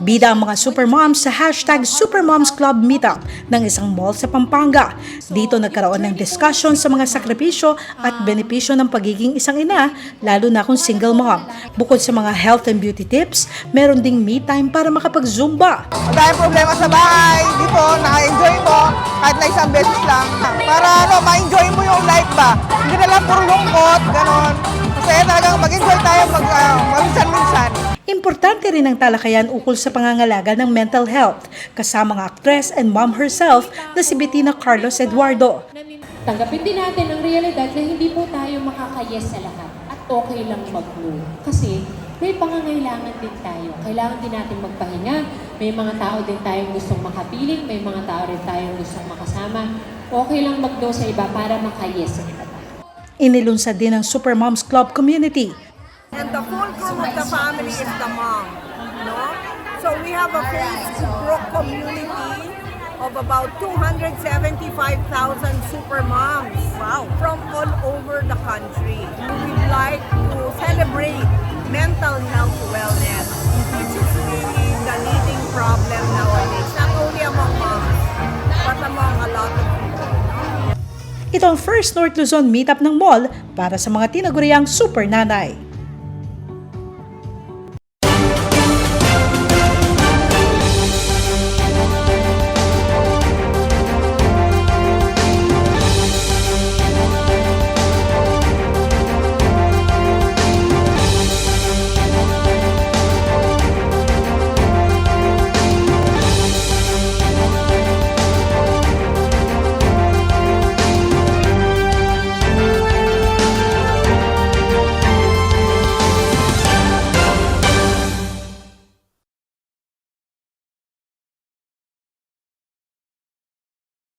Bida ang mga supermoms sa hashtag Supermoms Club Meetup ng isang mall sa Pampanga. Dito nagkaroon ng discussion sa mga sakripisyo at benepisyo ng pagiging isang ina, lalo na kung single mom. Bukod sa mga health and beauty tips, meron ding me time para makapag-zumba. Madaming problema sa bahay. Dito, naka-enjoy mo kahit na isang beses lang. Para ano, ma-enjoy mo yung life ba? Hindi na lang puro lungkot, ganon. Kasi talagang mag-enjoy tayo mag, uh. Importante rin ang talakayan ukol sa pangangalaga ng mental health, kasama ang actress and mom herself na si Bettina Carlos Eduardo. Tanggapin din natin ang realidad na hindi po tayo makakayes sa lahat at okay lang mag-no. Kasi may pangangailangan din tayo. Kailangan din natin magpahinga. May mga tao din tayong gustong makapiling, may mga tao rin tayong gustong makasama. Okay lang mag-no sa iba para makayes sa iba. Inilunsad din ng Supermoms Club community. And the fulcrum of the family is the mom, no? So we have a Facebook community of about 275,000 super moms wow. from all over the country. We'd like to celebrate mental health wellness, which is really the leading problem nowadays, not only among moms, but among a lot of people. Ito ang first North Luzon meetup ng mall para sa mga tinaguriang super nanay.